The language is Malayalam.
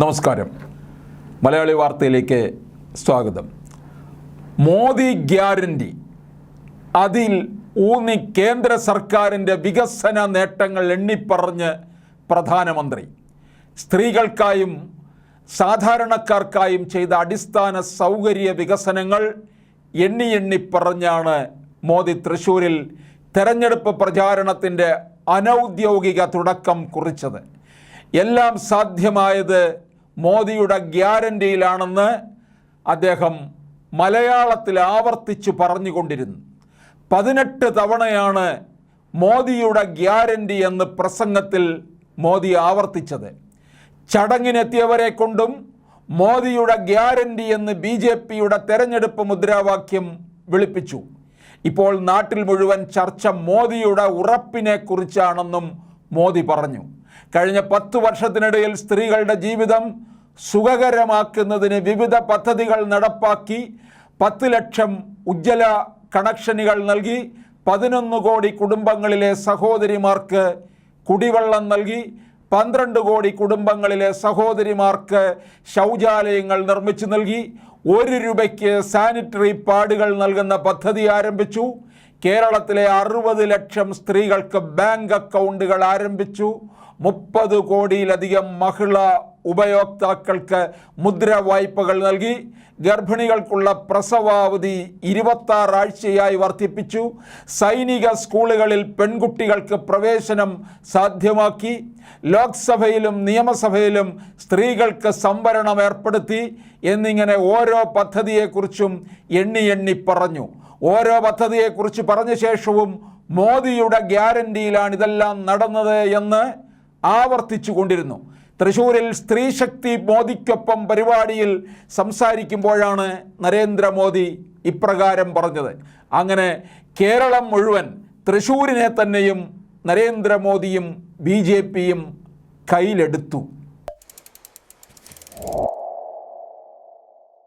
നമസ്കാരം. മലയാളി വാർത്തയിലേക്ക് സ്വാഗതം. മോദി ഗ്യാരണ്ടി. അതിൽ ഊന്നി കേന്ദ്ര സർക്കാരിന്റെ വികസന നേട്ടങ്ങൾ എണ്ണിപ്പറഞ്ഞ് പ്രധാനമന്ത്രി. സ്ത്രീകൾക്കായും സാധാരണക്കാർക്കായും ചെയ്ത അടിസ്ഥാന സൗകര്യ വികസനങ്ങൾ എണ്ണി എണ്ണി പറഞ്ഞാണ് മോദി തൃശ്ശൂരിൽ തെരഞ്ഞെടുപ്പ് പ്രചാരണത്തിന്റെ അനൗദ്യോഗിക തുടക്കം കുറിച്ചത്. എല്ലാം സാധ്യമായത് മോദിയുടെ ഗ്യാരന്റിയിലാണെന്ന് അദ്ദേഹം മലയാളത്തിൽ ആവർത്തിച്ചു പറഞ്ഞുകൊണ്ടിരുന്നു. പതിനെട്ട് തവണയാണ് മോദിയുടെ ഗ്യാരണ്ടി എന്ന് പ്രസംഗത്തിൽ മോദി ആവർത്തിച്ചത്. ചടങ്ങിനെത്തിയവരെ കൊണ്ടും മോദിയുടെ ഗ്യാരണ്ടി എന്ന് ബി ജെ പിയുടെ തെരഞ്ഞെടുപ്പ് മുദ്രാവാക്യം വിളിപ്പിച്ചു. ഇപ്പോൾ നാട്ടിൽ മുഴുവൻ ചർച്ച മോദിയുടെ ഉറപ്പിനെ കുറിച്ചാണെന്നും മോദി പറഞ്ഞു. കഴിഞ്ഞ പത്ത് വർഷത്തിനിടയിൽ സ്ത്രീകളുടെ ജീവിതം സുഖകരമാക്കുന്നതിന് വിവിധ പദ്ധതികൾ നടപ്പാക്കി പത്ത് ലക്ഷം ഉജ്ജ്വല കണക്ഷനുകൾ നൽകി പതിനൊന്ന് കോടി കുടുംബങ്ങളിലെ സഹോദരിമാർക്ക് കുടിവെള്ളം നൽകി പന്ത്രണ്ട് കോടി കുടുംബങ്ങളിലെ സഹോദരിമാർക്ക് ശൗചാലയങ്ങൾ നിർമ്മിച്ചു നൽകി ഒരു രൂപയ്ക്ക് സാനിറ്ററി പാഡുകൾ നൽകുന്ന പദ്ധതി ആരംഭിച്ചു. കേരളത്തിലെ അറുപത് ലക്ഷം സ്ത്രീകൾക്ക് ബാങ്ക് അക്കൗണ്ടുകൾ ആരംഭിച്ചു. മുപ്പത് കോടിയിലധികം മഹിളാ ഉപയോക്താക്കൾക്ക് മുദ്ര വായ്പകൾ നൽകി ഗർഭിണികൾക്കുള്ള പ്രസവാവധി ഇരുപത്താറാഴ്ചയായി വർദ്ധിപ്പിച്ചു. സൈനിക സ്കൂളുകളിൽ പെൺകുട്ടികൾക്ക് പ്രവേശനം സാധ്യമാക്കി. ലോക്സഭയിലും നിയമസഭയിലും സ്ത്രീകൾക്ക് സംവരണം ഏർപ്പെടുത്തി എന്നിങ്ങനെ ഓരോ പദ്ധതിയെക്കുറിച്ചും എണ്ണി എണ്ണി പറഞ്ഞു. ഓരോ പദ്ധതിയെക്കുറിച്ച് പറഞ്ഞ ശേഷവും മോദിയുടെ ഗ്യാരണ്ടിയിലാണ് ഇതെല്ലാം നടന്നത് എന്ന് ആവർത്തിച്ചു കൊണ്ടിരുന്നു തൃശൂരിൽ സ്ത്രീശക്തി മോദിക്കൊപ്പം പരിപാടിയിൽ സംസാരിക്കുമ്പോഴാണ് നരേന്ദ്രമോദി ഇപ്രകാരം പറഞ്ഞത്. അങ്ങനെ കേരളം മുഴുവൻ തൃശൂരിനെ തന്നെയും നരേന്ദ്രമോദിയും ബി ജെ പിയും കയ്യിലെടുത്തു.